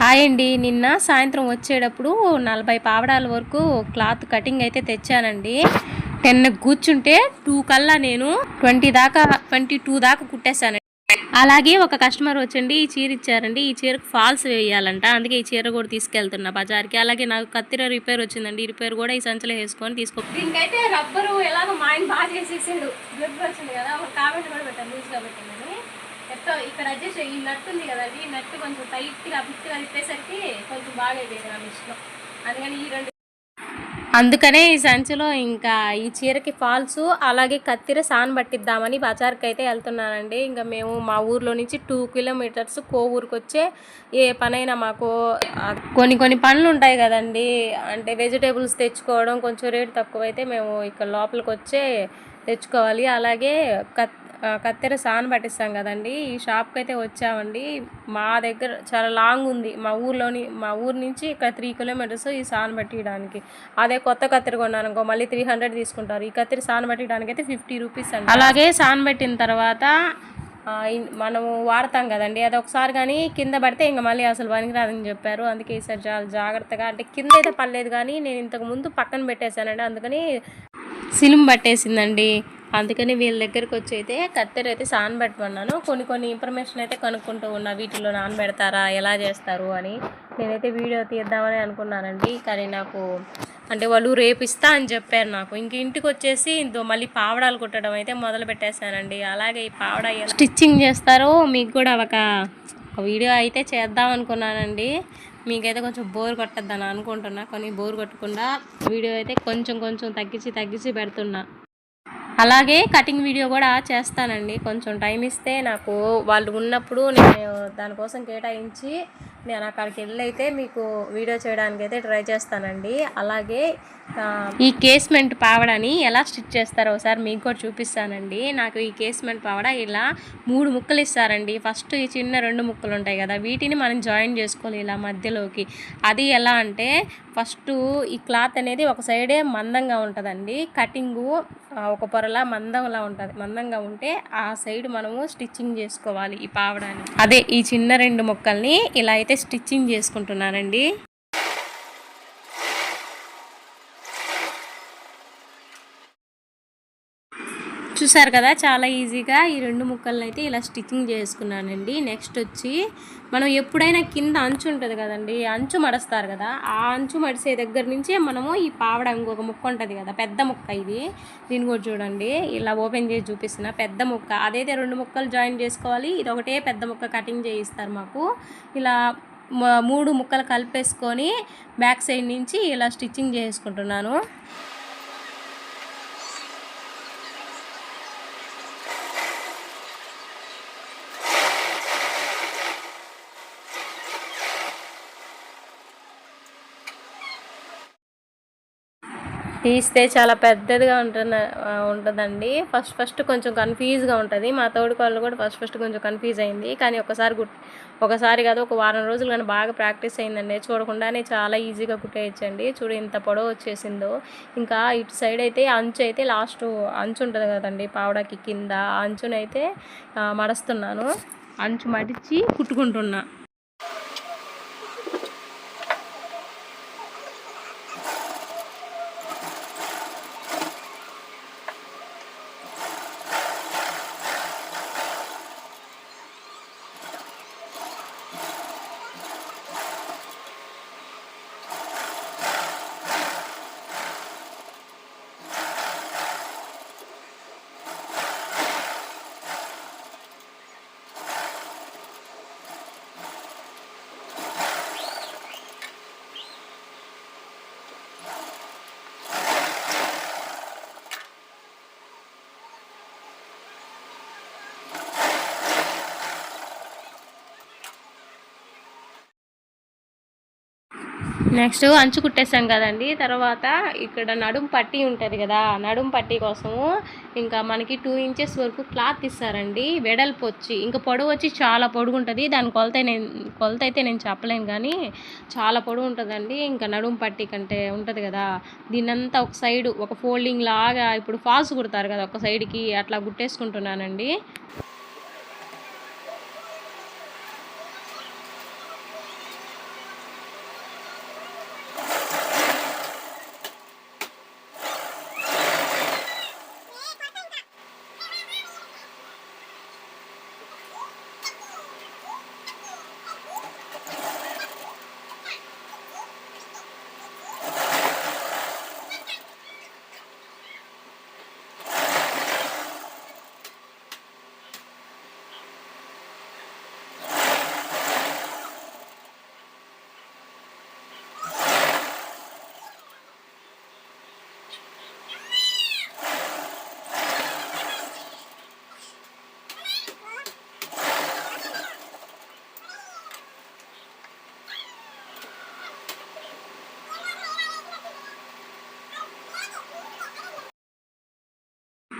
Hi అండి. నిన్న సాయంత్రం వచ్చేటప్పుడు నలభై పావడాల వరకు క్లాత్ కటింగ్ అయితే తెచ్చానండి. టెన్ కూర్చుంటే టూ కల్లా నేను ట్వంటీ దాకా ట్వంటీ టూ దాకా కుట్టేశానండి. అలాగే ఒక కస్టమర్ వచ్చండి ఈ చీర ఇచ్చారండి. ఈ చీరకు ఫాల్స్ వేయాలంట. అందుకే ఈ చీర కూడా తీసుకెళ్తున్నా బజార్కి. అలాగే నాకు కత్తిర రిపేర్ వచ్చిందండి. ఈ రిపేర్ కూడా ఈ సంచిలో వేసుకొని తీసుకో దీనికైతే రబ్బరు ఎలాగో మా ఆయన బాగా చేసేసాడు. బ్లడ్ వచ్చింది కదా. ఒక కామెంట్ కూడా పెట్టాను. లూజ్గా పెట్టిందని ఎట్టో ఇక్కడ అడ్జస్ట్ ఈ నట్టు ఉంది కదా ఈ నట్టు కొంచెం టైట్గా ఫిట్గా తిప్పేసరికి కొంచెం బాగా నా మిషన్ అందుకని ఈ రెండు అందుకనే ఈ సంచిలో ఇంకా ఈ చీరకి ఫాల్స్ అలాగే కత్తిర సాన్ పట్టిద్దామని బజార్కి అయితే వెళ్తున్నానండి. ఇంకా మేము మా ఊర్లో నుంచి టూ కిలోమీటర్స్ కోవూరుకు వచ్చే ఏ పనైనా మాకు కొన్ని కొన్ని పనులు ఉంటాయి కదండి. అంటే వెజిటేబుల్స్ తెచ్చుకోవడం కొంచెం రేటు తక్కువైతే మేము ఇక్కడ లోపలికి వచ్చే తెచ్చుకోవాలి. అలాగే కత్ కత్తెర సాన్ పట్టిస్తాం కదండి. ఈ షాప్కి అయితే వచ్చామండి. మా దగ్గర చాలా లాంగ్ ఉంది. మా ఊర్లోని మా ఊరు నుంచి ఇక్కడ త్రీ కిలోమీటర్స్ ఈ సాన్ పట్టియడానికి. అదే కొత్త కత్తెర కొన్నాను అనుకో మళ్ళీ త్రీ హండ్రెడ్ తీసుకుంటారు. ఈ కత్తెర సాన్ పట్టియడానికి అయితే ఫిఫ్టీ రూపీస్ అండి. అలాగే సాన్ పెట్టిన తర్వాత మనము వాడతాం కదండి. అది ఒకసారి కానీ కింద పడితే ఇంకా మళ్ళీ అసలు పనికిరాదని చెప్పారు. అందుకే ఈసారి చాలా జాగ్రత్తగా అంటే కింద అయితే పర్లేదు కానీ నేను ఇంతకు ముందు పక్కన పెట్టేశానండి. అందుకని సిలుం పట్టేసిందండి. అందుకని వీళ్ళ దగ్గరికి వచ్చి అయితే కత్తెర అయితే సానబెట్టమన్నాను కొన్ని కొన్ని ఇన్ఫర్మేషన్ అయితే కనుక్కుంటూ ఉన్నా వీటిలో నానబెడతారా ఎలా చేస్తారు? అని. నేనైతే వీడియో తీద్దామని అనుకున్నానండి. కానీ నాకు అంటే వాళ్ళు రేపు ఇస్తా అని చెప్పారు నాకు. ఇంక ఇంటికి వచ్చేసి ఇంతో మళ్ళీ పావడాలు కుట్టడం అయితే మొదలు పెట్టేశానండి. అలాగే ఈ పావడ ఎలా స్టిచ్చింగ్ చేస్తారో మీకు కూడా ఒక ఒక వీడియో అయితే చేద్దాం అనుకున్నానండి. మీకైతే కొంచెం బోర్ కొట్టద్దని అనుకుంటున్నా. కానీ బోర్ కొట్టకుండా వీడియో అయితే కొంచెం కొంచెం తగ్గించి తగ్గించి పెడుతున్నా. అలాగే కటింగ్ వీడియో కూడా చేస్తానండి. కొంచెం టైం ఇస్తే నాకు వాళ్ళు ఉన్నప్పుడు నేను దానికోసం కేటాయించి నేను అక్కడికి వెళ్ళి అయితే మీకు వీడియో చేయడానికి అయితే ట్రై చేస్తానండి. అలాగే ఈ కేస్మెంట్ పావడని ఎలా స్టిచ్ చేస్తారో ఒకసారి మీకు కూడా చూపిస్తానండి. నాకు ఈ కేస్మెంట్ పావడ ఇలా మూడు ముక్కలు ఇస్తారండి. ఫస్ట్ ఈ చిన్న రెండు ముక్కలు ఉంటాయి కదా వీటిని మనం జాయిన్ చేసుకోవాలి ఇలా మధ్యలోకి. అది ఎలా అంటే ఫస్ట్ ఈ క్లాత్ అనేది ఒక సైడే మందంగా ఉంటుందండి. కటింగు ఒక పొరలా మందంలా ఉంటుంది. మందంగా ఉంటే ఆ సైడ్ మనము స్టిచ్చింగ్ చేసుకోవాలి ఈ పావడాన్ని. అదే ఈ చిన్న రెండు ముక్కల్ని ఇలా అయితే స్టిచ్చింగ్ చేసుకుంటున్నానండి. చూసారు కదా చాలా ఈజీగా ఈ రెండు ముక్కలను అయితే ఇలా స్టిచ్చింగ్ చేసుకున్నానండి. నెక్స్ట్ వచ్చి మనం ఎప్పుడైనా కింద అంచు ఉంటుంది కదండి అంచు మడస్తారు కదా ఆ అంచు మడిసే దగ్గర నుంచే మనము ఈ పావడ ఇంకొక ముక్క ఉంటుంది కదా పెద్ద ముక్క ఇది. దీన్ని కూడా చూడండి ఇలా ఓపెన్ చేసి చూపిస్తున్నా పెద్ద ముక్క. అదైతే రెండు ముక్కలు జాయిన్ చేసుకోవాలి ఇది ఒకటే పెద్ద ముక్క కటింగ్ చేయిస్తారు మాకు. ఇలా మూడు ముక్కలు కలిపేసుకొని బ్యాక్ సైడ్ నుంచి ఇలా స్టిచ్చింగ్ చేసుకుంటున్నాను. తీస్తే చాలా పెద్దదిగా ఉంటున్న ఉంటుందండి. ఫస్ట్ ఫస్ట్ కొంచెం కన్ఫ్యూజ్గా ఉంటుంది. మా తోడు వాళ్ళు కూడా ఫస్ట్ ఫస్ట్ కొంచెం కన్ఫ్యూజ్ అయింది. కానీ ఒకసారి గుట్ ఒకసారి కాదు ఒక వారం రోజులు కానీ బాగా ప్రాక్టీస్ అయిందండి. చూడకుండానే చాలా ఈజీగా కుట్టేయచ్చండి. చూడు ఇంత పొడవు వచ్చేసిందో. ఇంకా ఇటు సైడ్ అయితే అంచు అయితే లాస్ట్ అంచు ఉంటుంది కదండి పావడాకి కింద. ఆ అంచునైతే మడస్తున్నాను మడుస్తున్నాను. అంచు మడిచి కుట్టుకుంటున్నా. నెక్స్ట్ అంచు కుట్టేసాం కదండి. తర్వాత ఇక్కడ నడుం పట్టి ఉంటుంది కదా నడుం పట్టి కోసము ఇంకా మనకి టూ ఇంచెస్ వరకు క్లాత్ ఇస్తారండి. వెడల్పు వచ్చి ఇంకా పొడవు వచ్చి చాలా పొడుగు ఉంటుంది. దాని కొలత నేను కొలత అయితే నేను చెప్పలేను కానీ చాలా పొడుగు ఉంటుందండి. ఇంకా నడుం పట్టి కంటే ఉంటుంది కదా. దీన్నంతా ఒక సైడ్ ఒక ఫోల్డింగ్ లాగా ఇప్పుడు ఫాల్స్ కుడతారు కదా ఒక సైడ్కి అట్లా కుట్టేసుకుంటున్నానండి.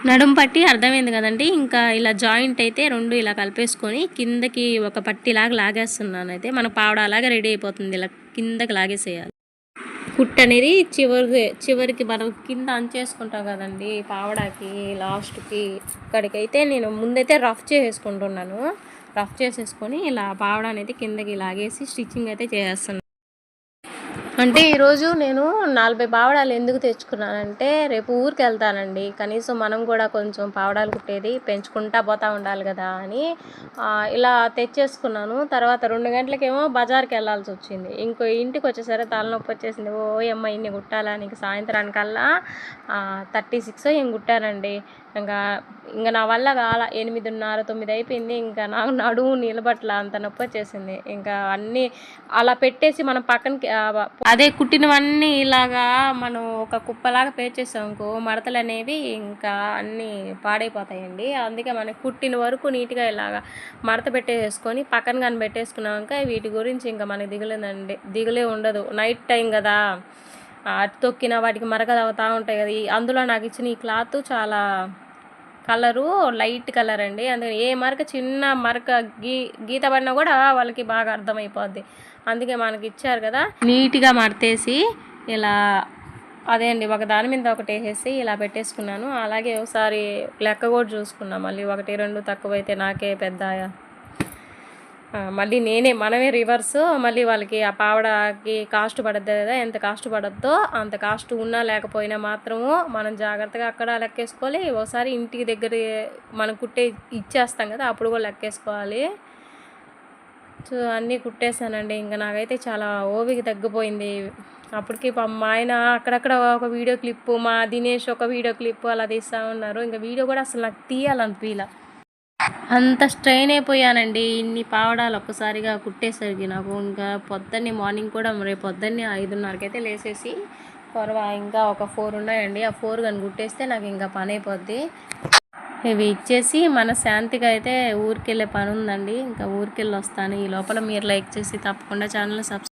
నడుం పట్టి అర్థమైంది కదండి. ఇంకా ఇలా జాయింట్ అయితే రెండు ఇలా కలిపేసుకొని కిందకి ఒక పట్టిలాగా లాగేస్తున్నాను అయితే. మన పావడాలాగా రెడీ అయిపోతుంది. ఇలా కిందకి లాగేసేయాలి. కుట్ అనేది చివరికి చివరికి మనం కింద అంచేసుకుంటాం కదండి. పావడాకి లాస్ట్కి ఇక్కడికైతే నేను ముందైతే రఫ్ చేసేసుకుంటున్నాను. రఫ్ చేసేసుకొని ఇలా పావడా అనేది కిందకి లాగేసి స్టిచ్చింగ్ అయితే చేసేస్తున్నాను. అంటే ఈరోజు నేను నలభై పావడాలు ఎందుకు తెచ్చుకున్నానంటే రేపు ఊరికి వెళ్తానండి. కనీసం మనం కూడా కొంచెం పావడాలు కుట్టేది పెంచుకుంటా పోతా ఉండాలి కదా అని ఇలా తెచ్చేసుకున్నాను. తర్వాత రెండు గంటలకేమో బజార్కి వెళ్ళాల్సి వచ్చింది. ఇంకో ఇంటికి వచ్చేసరికి తలనొప్పి వచ్చేసింది. ఓ అమ్మ ఇన్ని కుట్టాలా నీకు సాయంత్రానికల్లా థర్టీ సిక్స్ ఏం కుట్టానండి. ఇంకా ఇంకా నా వల్ల కాల ఎనిమిదిన్నర తొమ్మిది అయిపోయింది ఇంకా నాకు నడుము నిలబట్ల అంత నొప్పి వచ్చేసింది. ఇంకా అన్నీ అలా పెట్టేసి మనం పక్కనకి అదే కుట్టినవన్నీ ఇలాగా మనం ఒక కుప్పలాగా పేర్చేసాం అనుకో మడతలు అనేవి ఇంకా అన్నీ పాడైపోతాయండి. అందుకే మనం కుట్టిన వరకు నీట్గా ఇలాగా మడత పెట్టేసుకొని పక్కన కానీ పెట్టేసుకున్నాక వీటి గురించి ఇంకా మనకి దిగులేదండి దిగులే ఉండదు. నైట్ టైం కదా అటు తొక్కిన వాటికి మరక అవుతూ ఉంటాయి కదా. అందులో నాకు ఇచ్చిన ఈ క్లాత్ చాలా కలరు లైట్ కలర్ అండి. అందుకని ఏ మరక చిన్న మరక గీ గీత పడినా కూడా వాళ్ళకి బాగా అర్థమైపోద్ది. అందుకే మనకి ఇచ్చారు కదా. నీట్గా మడతేసి ఇలా అదే అండి ఒక దాని మీద ఒకటి వేసేసి ఇలా పెట్టేసుకున్నాను. అలాగే ఒకసారి లెక్క కూడా చూసుకున్నా. మళ్ళీ ఒకటి రెండు తక్కువైతే నాకే పెద్ద మళ్ళీ నేనే మనమే రివర్స్ మళ్ళీ వాళ్ళకి ఆ పావడకి కాస్ట్ పడద్దు కదా ఎంత కాస్ట్ పడద్దో అంత కాస్ట్ ఉన్నా లేకపోయినా మాత్రము మనం జాగ్రత్తగా అక్కడ లెక్కేసుకోవాలి. ఒకసారి ఇంటికి దగ్గర మనం కుట్టే ఇచ్చేస్తాం కదా అప్పుడు కూడా లెక్కేసుకోవాలి. సో అన్నీ కుట్టేశానండి. ఇంకా నాకైతే చాలా ఓపిక తగ్గిపోయింది. అప్పటికి మా ఆయన అక్కడక్కడ ఒక వీడియో క్లిప్పు మా దినేష్ ఒక వీడియో క్లిప్ అలా తీస్తూ ఉన్నారు. ఇంకా వీడియో కూడా అసలు నాకు తీయాలనిపించలే అంత స్ట్రెయిన్ అయిపోయానండి. ఇన్ని పావడాలు ఒక్కసారిగా కుట్టేసరికి నాకు ఇంకా పొద్దున్నే మార్నింగ్ కూడా రేపు పొద్దున్నే ఐదున్నరకైతే లేసేసి త్వరగా ఇంకా ఒక ఫోర్ ఉన్నాయండి. ఆ ఫోర్ కానీ కుట్టేస్తే నాకు ఇంకా పని అయిపోద్ది. ఇవి ఇచ్చేసి మన శాంతిగా అయితే ఊరికెళ్ళే పని ఉందండి. ఇంకా ఊరికెళ్ళి వస్తాను ఈ లోపల మీరు లైక్ చేసి తప్పకుండా ఛానల్ సబ్స్క్రైబ్